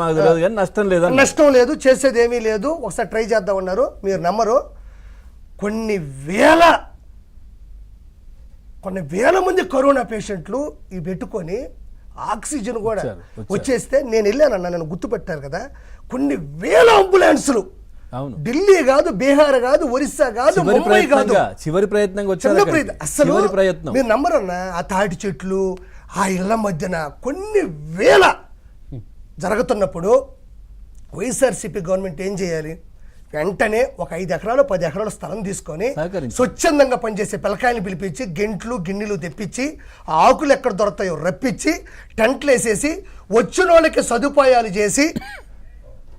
మాకు తెలియదు కానీ నష్టం లేదని నష్టం లేదు చేసేది ఏమీ లేదు. ఒకసారి ట్రై చేద్దాం అన్నారు. మీరు నమ్మరు. కొన్ని వేల కొన్ని వేల మంది కరోనా పేషెంట్లు ఇవి పెట్టుకొని ఆక్సిజన్ కూడా. వచ్చేస్తే నేను వెళ్ళానన్న నన్ను గుర్తుపెట్టారు కదా. కొన్ని వేల అంబులెన్సులు. ఢిల్లీ కాదు బీహార్ కాదు ఒరిస్సా కాదు చివరి ముంబై కాదు. చివరి ప్రయత్నంగా వచ్చారు. ప్రయత్నం. అసలు ప్రయత్నం. మీరు నమ్మరన్నా ఆ తాటి చెట్లు ఆ ఇళ్ళ మధ్యన కొన్ని వేల జరుగుతున్నప్పుడు వైఎస్ఆర్సీపీ గవర్నమెంట్ ఏం చేయాలి వెంటనే ఒక ఐదు ఎకరాలు పది ఎకరాల స్థలం తీసుకొని. స్వచ్ఛందంగా పనిచేసే పిల్లకాయలు పిలిపించి గెంట్లు గిన్నెలు తెప్పించి ఆకులు ఎక్కడ దొరుకుతాయో రప్పించి టెంట్లు వేసేసి వచ్చిన వాళ్ళకి సదుపాయాలు చేసి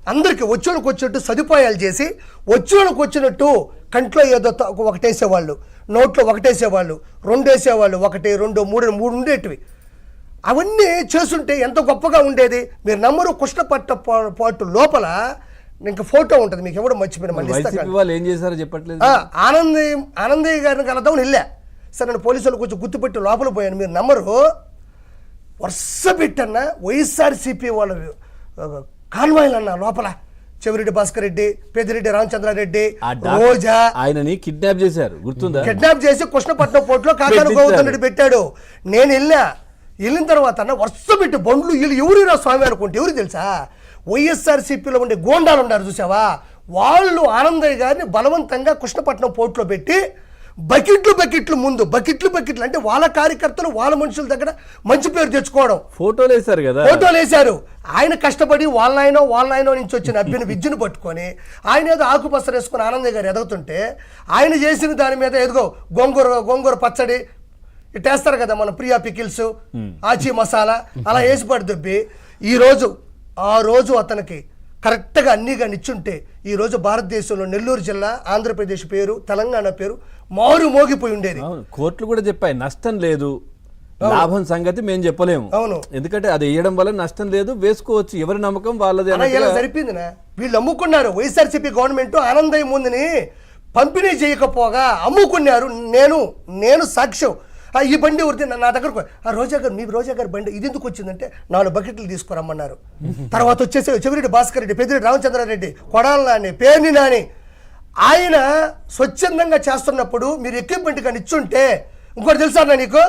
అందరికి వచ్చేళ్ళకి వచ్చినట్టు సదుపాయాలు చేసి వచ్చేళ్ళకి వచ్చినట్టు కంట్లో ఏదో ఒకటేసేవాళ్ళు నోట్లో ఒకటేసేవాళ్ళు రెండు వేసేవాళ్ళు ఒకటి రెండు మూడు మూడు ఉండేటివి అవన్నీ చేస్తుంటే ఎంత గొప్పగా ఉండేది? మీరు నమ్మరు కుష్ణపట్ట పాటు లోపల ఇంకా ఫోటో ఉంటుంది మీకు ఎవడు మర్చిపోయిన మళ్ళీ వాళ్ళు ఏం చేశారో చెప్పట్లేదు. ఆనంది ఆనందయ్య గారిని కలదామని వెళ్ళా. సరే నేను పోలీసులు కొంచెం గుర్తుపెట్టి లోపల పోయాను. మీరు నమ్మరు. వరుస పెట్టన్న వైఎస్ఆర్సీపీ వాళ్ళ కాన్వాయ్లు అన్న లోపల. చెవిరెడ్డి భాస్కర్ రెడ్డి పెద్దిరెడ్డి రామచంద్రారెడ్డి రోజా. ఆయనని కిడ్నాప్ చేశారు. గుర్తుందా? కిడ్నాప్ చేసి కృష్ణపట్నం పోర్టులో కాకాను. గోవర్ధన్ రెడ్డి పెట్టాడు. నేను వెళ్ళా. వెళ్ళిన తర్వాత అన్న వరుస పెట్టి బండ్లు వీళ్ళు ఎవరిరా స్వామి అనుకుంటే ఎవరు తెలుసా? వైఎస్ఆర్సీపీలో ఉండే గోండాలు ఉన్నారు చూసావా? వాళ్ళు ఆనందయ్య గారిని బలవంతంగా కృష్ణపట్నం పోర్టులో పెట్టి బకెట్లు బకెట్లు ముందు బకెట్లు బకెట్లు అంటే వాళ్ళ కార్యకర్తలు వాళ్ళ మనుషుల దగ్గర మంచి పేరు తెచ్చుకోవడం. ఫోటోలు వేశారు కదా? ఫోటోలు వేశారు. ఆయన కష్టపడి వాళ్ళ ఆయన వాళ్ళ ఆయన నుంచి వచ్చిన అభ్యని విద్యను పట్టుకొని ఆయన ఏదో ఆకుపచ్చ వేసుకుని ఆనందయ్య గారు ఎదుగుతుంటే ఆయన చేసిన దాని మీద ఎదుగో గోంగూర గోంగూర పచ్చడి ఇట్టేస్తారు కదా మన ప్రియా పికిల్స్ ఆచి మసాలా అలా వేసి పడి దుబ్బి ఈ రోజు ఆ రోజు అతనికి కరెక్ట్గా అన్నీ కానీ ఇచ్చుంటే ఈ రోజు భారతదేశంలో నెల్లూరు జిల్లా ఆంధ్రప్రదేశ్ పేరు తెలంగాణ పేరు మారు మోగిపోయి ఉండేది. కోర్టులు కూడా చెప్పాయి నష్టం లేదు లాభం సంగతి మేము చెప్పలేము. అవును. ఎందుకంటే అది వేయడం వల్ల నష్టం లేదు వేసుకోవచ్చు ఎవరి నమ్మకం వాళ్ళది ఇలా సరిపోయిందినా వీళ్ళు అమ్ముకున్నారు వైఎస్ఆర్సీపీ గవర్నమెంట్ ఆనందయ్య ముందుని పంపిణీ చేయకపోగా అమ్ముకున్నారు నేను నేను సాక్ష్యం. ఈ బండి ఉరితే నా దగ్గరకు ఆ రోజా గారు మీ రోజా గారి బండి ఇది ఎందుకు వచ్చిందంటే నాలుగు బకెట్లు తీసుకురమ్మన్నారు. తర్వాత వచ్చేసి చెవిరెడ్డి భాస్కర్ రెడ్డి పెద్దిరెడ్డి రామచంద్రారెడ్డి కొడాల నాని పేర్ని నాని ఆయన స్వచ్ఛందంగా చేస్తున్నప్పుడు మీరు ఎక్విప్మెంట్ కానీ ఇచ్చుంటే ఇంకోటి తెలుసా అన్న నీకు?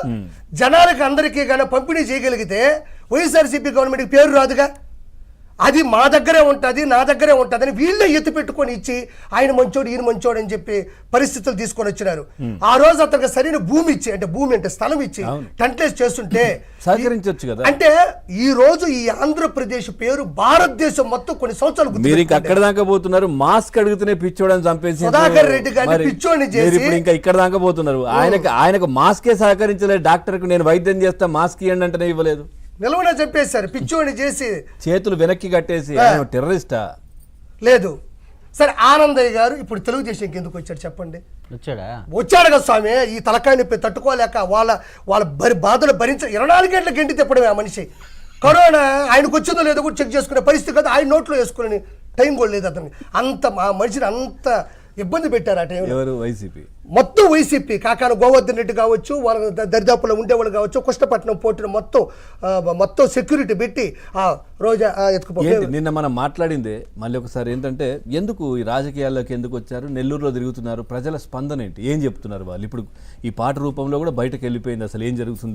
జనాలకి అందరికీ కానీ పంపిణీ చేయగలిగితే వైఎస్ఆర్సీపీ గవర్నమెంట్కి పేరు రాదుగా? అది మా దగ్గరే ఉంటుంది నా దగ్గరే ఉంటుంది అని వీళ్ళే ఎత్తి పెట్టుకొని ఇచ్చి ఆయన మంచోడు ఈయన మంచోడు అని చెప్పి పరిస్థితులు తీసుకొని వచ్చినారు. ఆ రోజు అతనికి సరైన భూమి ఇచ్చి అంటే భూమి అంటే స్థలం ఇచ్చి. టెంట్లేస్ చేస్తుంటే సహకరించొచ్చు కదా. అంటే ఈ రోజు ఈ ఆంధ్రప్రదేశ్ పేరు భారతదేశం మొత్తం కొన్ని సంవత్సరాలు మీరు అక్కడ దాకా పోతున్నారు మాస్క్ అడుగుతూనే పిచ్చోడని చంపేసి సుధాకర్ రెడ్డి గారిని పిచ్చోడిని చేసి- ఇంకా ఇక్కడ దాకా పోతున్నారు. ఆయనకు ఆయనకు మాస్కే సహకరించలేదు డాక్టర్కు నేను వైద్యం చేస్తా మాస్క్ ఇవ్వండి అంటేనే ఇవ్వలేదు. నిలవన చెప్పేశారు పిచ్చోని చేసి. చేతులు వెనక్కి కట్టేసి టెర్రరిస్టా? లేదు. సరే ఆనందయ్య గారు ఇప్పుడు తెలుగుదేశంకి ఎందుకు వచ్చాడు చెప్పండి? వచ్చాడా? వచ్చాడు కదా స్వామి ఈ తలకాయ నొప్పి తట్టుకోలేక వాళ్ళ వాళ్ళ బరి బాధలు భరించ ఇరవై నాలుగు గంటల గంటి తిప్పడమే ఆ మనిషి. కరోనా ఆయనకు వచ్చిందో లేదో కూడా చెక్ చేసుకునే పరిస్థితి కదా ఆయన నోట్లో వేసుకునే టైం కూడా లేదు అతనికి. అంత ఆ మనిషిని అంత ఇబ్బంది పెట్టారు ఆ టైంలో ఎవరు? వైసీపీ. మొత్తం వైసీపీ. కాకాన గోవర్ధన్ రెడ్డి కావచ్చు వాళ్ళ దరిదాపులో ఉండేవాళ్ళు కావచ్చు కృష్ణపట్నం పోటీని మొత్తం మొత్తం సెక్యూరిటీ పెట్టి ఆ రోజా ఆ, ఎత్తుకుపో ఏంటి? నిన్న మనం మాట్లాడిందే మళ్ళీ ఒకసారి ఏంటంటే ఎందుకు ఈ రాజకీయాల్లోకి ఎందుకు వచ్చారు? నెల్లూరులో తిరుగుతున్నారు ప్రజల స్పందన ఏంటి? ఏం చెప్తున్నారు వాళ్ళు? ఇప్పుడు ఈ పాట రూపంలో కూడా బయటకు వెళ్ళిపోయింది అసలు ఏం జరుగుతుంది?